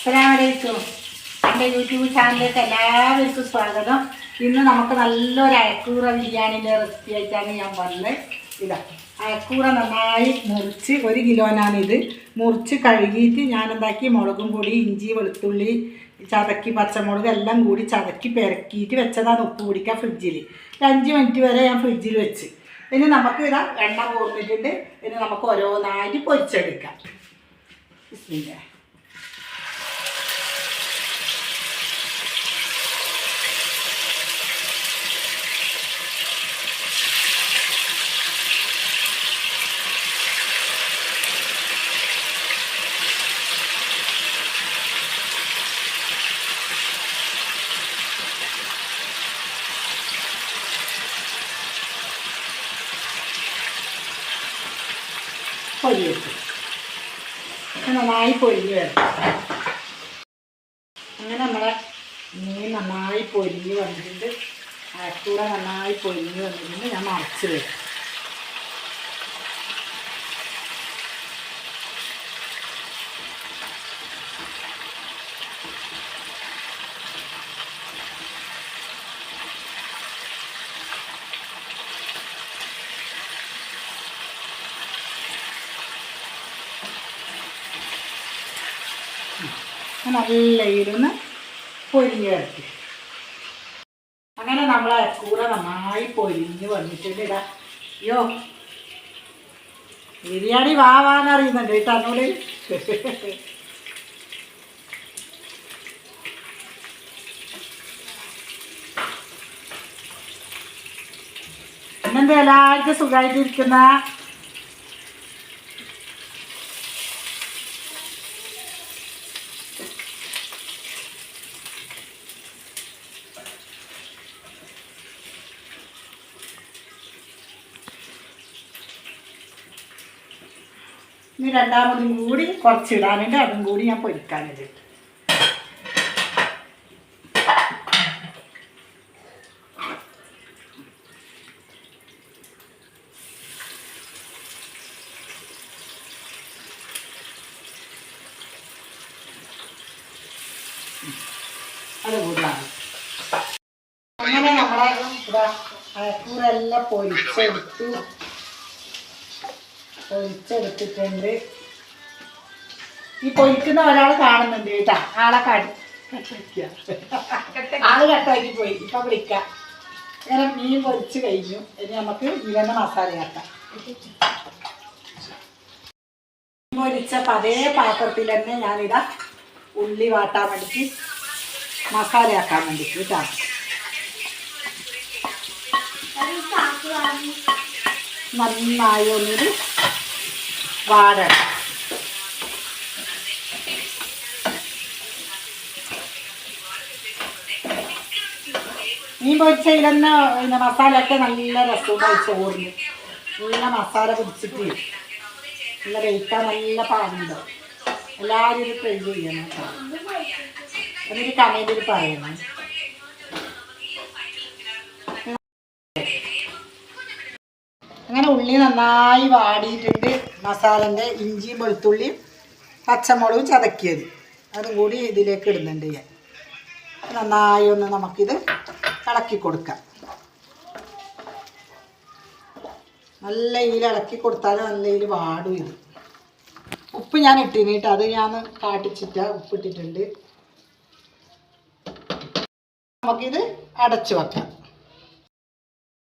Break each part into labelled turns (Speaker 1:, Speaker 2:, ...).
Speaker 1: അസ്സലാമലൈക്കും. എന്റെ യൂട്യൂബ് ചാനലിലേക്ക് എല്ലാവർക്കും സ്വാഗതം. ഇന്ന് നമുക്ക് നല്ലൊരു അയക്കൂറ ബിരിയാണിന്റെ റെസിപ്പി ആയിട്ടാണ് ഞാൻ വന്നത്. ഇതാ അയക്കൂറ നന്നായി മുറിച്ച് ഒരു കിലോനാണിത്. മുറിച്ച് കഴുകിയിട്ട് ഞാൻ എന്താക്കി മുളകും പൊടി ഇഞ്ചി വെളുത്തുള്ളി ചതക്കി പച്ചമുളക് എല്ലാം കൂടി ചതക്കി പെരക്കിയിട്ട് വെച്ചതാണ് ഉപ്പ് പിടിക്കുക ഫ്രിഡ്ജിൽ. ഒരു അഞ്ച് മിനിറ്റ് വരെ ഞാൻ ഫ്രിഡ്ജിൽ വെച്ച്. ഇനി നമുക്ക് ഇതാ എണ്ണ കൂർന്നിട്ടുണ്ട് ഇനി നമുക്ക് ഓരോന്നായിട്ട് പൊരിച്ചെടുക്കാം. ബിസ്മില്ലാ പൊരിയിട്ട്. നന്നായി പൊരിഞ്ഞ് വരണം. അങ്ങനെ നമ്മളെ മീൻ നന്നായി പൊരിഞ്ഞ് വന്നിട്ടുണ്ട്. അരക്കൂടെ നന്നായി പൊരിഞ്ഞ് വന്നിട്ടുണ്ട്. ഞാൻ മറച്ച് വരും. നല്ല ഇരുന്ന് പൊരിഞ്ഞ് വരട്ടി അങ്ങനെ നമ്മൾ കൂടെ നന്നായി പൊരിഞ്ഞ് വന്നിട്ടുണ്ട് ഇതാ. അയ്യോ ബിരിയാണി വാവാന്നറിയുന്നുണ്ട് ഈ എന്നോട് എന്നെന്താ എല്ലാവർക്കും സുഖമായിട്ടിരിക്കുന്ന ഇനി രണ്ടാമതും കൂടി കുറച്ചിടാനുണ്ട്. അതും കൂടി ഞാൻ പൊരിക്കാനുണ്ട്. അത് കൂടാണ് അങ്ങനെ നമ്മളെ പൊരിച്ചെടുത്തു പൊരിച്ചെടുത്തിട്ടുണ്ട് ഈ പൊരിക്കുന്ന ഒരാൾ കാണുന്നുണ്ട് കേട്ടാ. ആളെ കാട്ടി. ആൾ കട്ടാക്കി പോയി. ഇപ്പൊ വിളിക്കാം. ഇങ്ങനെ മീൻ പൊരിച്ച് കഴിഞ്ഞു. ഇനി നമുക്ക് ഇവന്റെ മസാല മീൻ പൊരിച്ച അതേ പാത്രത്തിൽ തന്നെ ഞാനിതാ ഉള്ളി വാട്ടാൻ വേണ്ടിയിട്ട് മസാലയാക്കാൻ വേണ്ടിയിട്ട് കേട്ടാ. നന്നായി ഒന്നൊരു വാടണം മീൻ പൊരിച്ചതിലെന്നെ പിന്നെ മസാലയൊക്കെ നല്ല രസമുണ്ടായി ചോറിന്. നല്ല മസാല പിടിച്ചിട്ട് നല്ല വെയിറ്റാ നല്ല പാടുണ്ട്. എല്ലാവരും ഇത് ട്രൈ ചെയ്യണം കേട്ടോ. എന്നിട്ട് കമന്റിൽ പറയണം. അങ്ങനെ ഉള്ളി നന്നായി വാടിയിട്ടുണ്ട്. മസാലന്റെ ഇഞ്ചിയും വെളുത്തുള്ളിയും പച്ചമുളകും ചതക്കിയത്. അതും കൂടി ഇതിലേക്ക് ഇടുന്നുണ്ട് ഞാൻ. നന്നായി ഒന്ന് നമുക്കിത് ഇളക്കി കൊടുക്കാം. നല്ല ഇതിൽ ഇളക്കി കൊടുത്താൽ നല്ല ഇതിൽ വാടും ഇത്. ഉപ്പ് ഞാൻ ഇട്ടിനിട്ട് അത് ഞാൻ കാട്ടിച്ചിട്ട ഉപ്പിട്ടിട്ടുണ്ട്. നമുക്കിത് അടച്ചു വെക്കാം.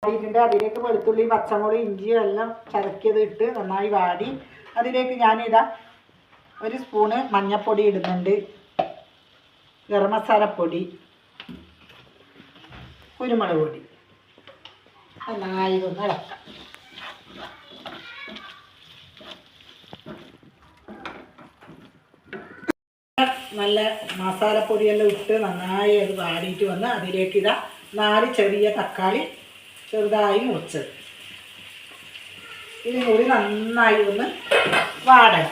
Speaker 1: വാടിയിട്ടുണ്ട് അതിലേക്ക് വെളുത്തുള്ളി പച്ചമുളക് ഇഞ്ചിയും എല്ലാം ചതക്കിയത് ഇട്ട് നന്നായി വാടി. അതിലേക്ക് ഞാനിതാ ഒരു സ്പൂണ് മഞ്ഞൾപ്പൊടി ഇടുന്നുണ്ട്. ഗരം മസാലപ്പൊടി കുരുമുളക് പൊടി. നന്നായി ഒന്ന് ഇളക്കാം. നല്ല മസാലപ്പൊടിയെല്ലാം ഇട്ട് നന്നായി അത് വാടിയിട്ട് വന്ന് അതിലേക്ക് ഇതാ നാല് ചെറിയ തക്കാളി ചെറുതായി മുറിച്ചത്. ഇതും കൂടി നന്നായി ഒന്ന് വാടണം.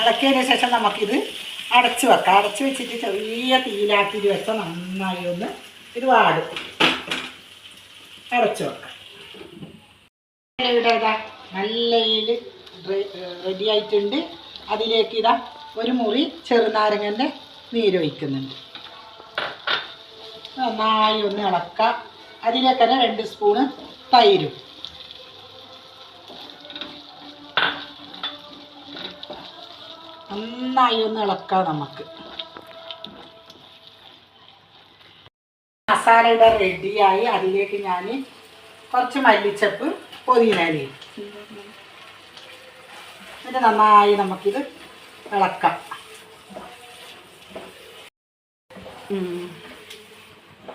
Speaker 1: അടക്കിയതിന് ശേഷം നമുക്കിത് അടച്ച് വെക്കാം. അടച്ച് വെച്ചിട്ട് ചെറിയ തീയിലാക്കിയിട്ട് വെച്ചാൽ നന്നായി ഒന്ന് ഇത് വാടും. അടച്ച് വെക്കാം. ഇവിടെ ഇതാ? റെഡി ആയിട്ടുണ്ട്. അതിലേക്ക് ഇതാ ഒരു മുറി ചെറുനാരങ്ങന്റെ നീരൊഴിക്കുന്നുണ്ട്. നന്നായി ഒന്ന് ഇളക്കാം. അതിലേക്ക് തന്നെ രണ്ട് സ്പൂണ് തൈരും. നന്നായി ഒന്ന് ഇളക്കാം നമുക്ക്. മസാലയുടെ റെഡിയായി അതിലേക്ക് ഞാൻ കുറച്ച് മല്ലിച്ചപ്പ് പൊതിനരി എന്നിട്ട് നന്നായി നമുക്കിത് ഇളക്കാം.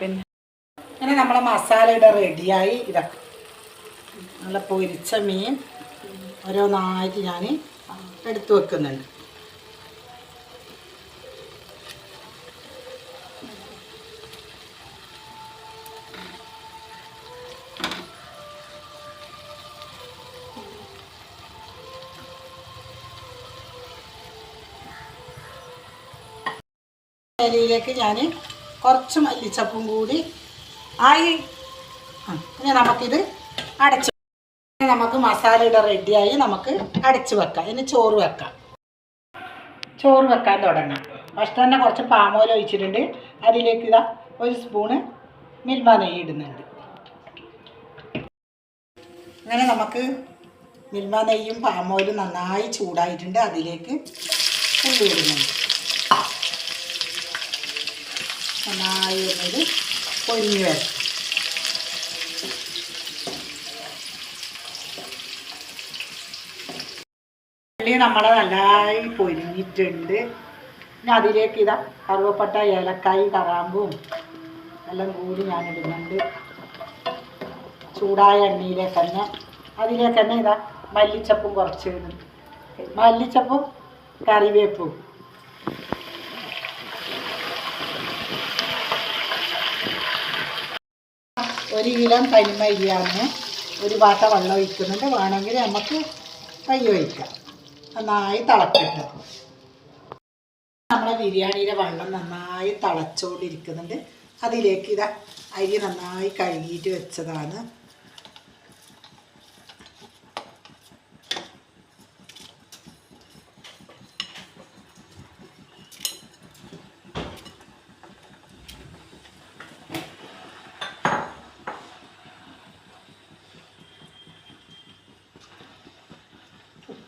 Speaker 1: പിന്നെ അങ്ങനെ നമ്മളെ മസാലയുടെ റെഡിയായി ഇതാ നല്ല പൊരിച്ച മീൻ ഓരോന്നായിട്ട് ഞാൻ എടുത്തു വെക്കുന്നുണ്ട്. അരിയിലേക്ക് ഞാൻ കുറച്ച് മല്ലിച്ചപ്പും കൂടി ആയി. ആ, ഇനി നമുക്കിത് അടച്ച് നമുക്ക് നമുക്ക് മസാലയുടെ റെഡിയായി നമുക്ക് അടച്ച് വെക്കാം. ഇനി ചോറ് വെക്കാം. ചോറ് വെക്കാൻ തുടങ്ങാം. ഫസ്റ്റ് തന്നെ കുറച്ച് പാമോല ഒഴിച്ചിട്ടുണ്ട്. അതിലേക്ക് ഇതാ ഒരു സ്പൂണ് മിൽമ നെയ്യ് ഇടുന്നുണ്ട്. അങ്ങനെ നമുക്ക് മിൽമ നെയ്യും പാമോയിലും നന്നായി ചൂടായിട്ടുണ്ട്. അതിലേക്ക് ഉള്ളി ഇടുന്നുണ്ട്. നന്നായി ഒന്നത് പൊരിഞ്ഞ് വരും നമ്മളെ നന്നായി പൊരിഞ്ഞിട്ടുണ്ട്. പിന്നെ അതിലേക്ക് ഇതാ കറുവപ്പട്ട ഏലക്കായി കറാമ്പും എല്ലാം കൂടി ഞാൻ ഇടുന്നുണ്ട് ചൂടായ എണ്ണയിലേക്ക് തന്നെ അതിലേക്ക് തന്നെ ഇതാ മല്ലിച്ചപ്പും കുറച്ച് ഇടുന്നു. മല്ലിച്ചപ്പും കറിവേപ്പും. ഒരു കിലോ കരിമരിയാണ് ഒരു പാട്ട വെള്ളം ഒഴിക്കുന്നുണ്ട്. വേണമെങ്കിൽ നമുക്ക് കൈ ഒഴിക്കാം. നന്നായി തിളക്കട്ടെ. നമ്മുടെ ബിരിയാണിയിലെ വെള്ളം നന്നായി തിളച്ചുകൊണ്ടിരിക്കുന്നുണ്ട് അതിലേക്ക് ഇതാ അരി നന്നായി കഴുകിയിട്ട് വെച്ചതാണ്.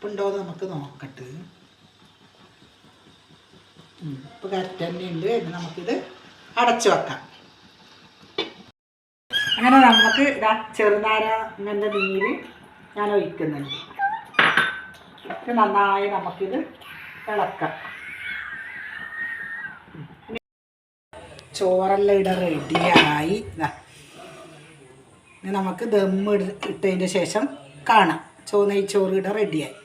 Speaker 1: ഉപ്പുണ്ടോ എന്ന് നമുക്ക് നോക്കട്ടെ. ഉപ്പ് കറക്റ്റ് തന്നെ ഉണ്ട്. ഇനി നമുക്കിത് അടച്ചു വെക്കാം. അങ്ങനെ നമുക്ക് ഇതാ ചെറുനാരങ്ങന്റെ നീര് ഞാൻ ഒഴിക്കുന്നുണ്ട്. ഇത് നന്നായി നമുക്കിത് ഇളക്കാം. ചോറെല്ലാം ഇട റെഡിയായി. ഇനി നമുക്ക് ദമ്മ് ഇട- ഇട്ടതിന്റെ ശേഷം കാണാം. ചോ നെയ്ച്ചോറ് ഇട റെഡിയായി.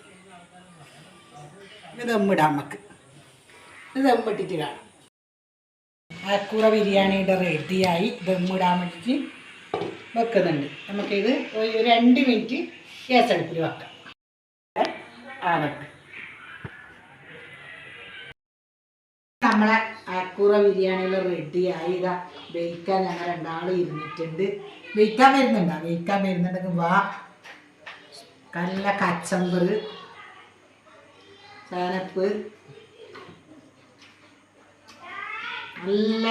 Speaker 1: ദമ്മിടാം നമുക്ക്. ഇത് ദമ്മിട്ടിട്ട് കാണാം. അരക്കൂറ ബിരിയാണിയുടെ റെഡിയായി. ദമ്മിടാൻ വേണ്ടിയിട്ട് വെക്കുന്നുണ്ട്. നമുക്കിത് ഒരു രണ്ട് മിനിറ്റ് ഗ്യാസ് അടുപ്പിൽ വെക്കാം. ആവട്ടെ നമ്മളെ അരക്കൂറ ബിരിയാണിയിൽ റെഡിയായി. ഇതാ വെയിക്കാൻ ഞങ്ങൾ രണ്ടാൾ ഇരുന്നിട്ടുണ്ട്. വെയിക്കാൻ വരുന്നുണ്ടോ? വെയിക്കാൻ വരുന്നുണ്ടെങ്കിൽ വാ. നല്ല കച്ചമ്പർ ചേനപ്പ്. നല്ല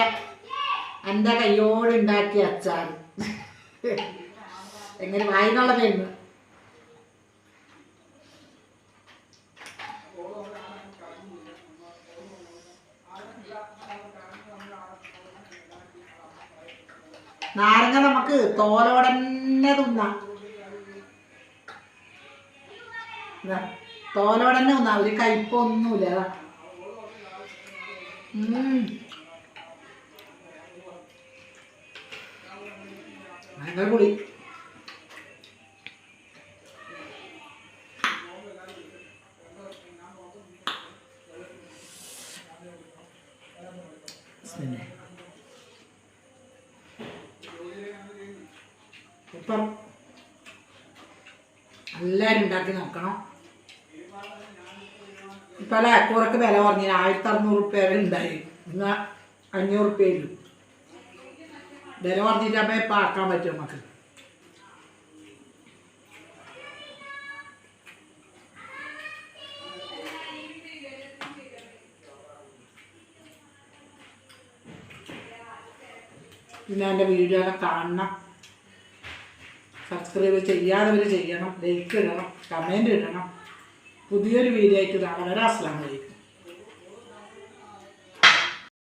Speaker 1: എന്റെ കയ്യോട് ഉണ്ടാക്കിയ അച്ചാർ എങ്ങനെ വായിന്നുള്ള പേരുന്നു നാരങ്ങ നമുക്ക് തോലോടന്നെ തിന്നാം. തോലോടെ തന്നെ ഒന്നാ ഒരു കയ്പൊന്നുമില്ല. പുളി. ഇപ്പം എല്ലാവരും ഉണ്ടാക്കി നോക്കണം. പല അക്കൂറൊക്കെ വില കുറഞ്ഞു ആയിരത്തി അറുന്നൂറ് ഉറുപ്പ്യ വരെ ഉണ്ടായി ഇന്ന് അഞ്ഞൂറ് ഉറുപ്പ്യയിലും വില കുറഞ്ഞിട്ട് അപ്പം ഇപ്പം ആക്കാൻ പറ്റും നമുക്ക് പിന്നെ എന്റെ വീഡിയോകളെ കാണണം. സബ്സ്ക്രൈബ് ചെയ്യാതെ ചെയ്യണം. ലൈക്ക് ഇടണം. കമന്റ് ഇടണം. പുതിയൊരു വീഡിയോ ആയിട്ട് നാളെ വരാം. അസ്ലാം വലൈക്കും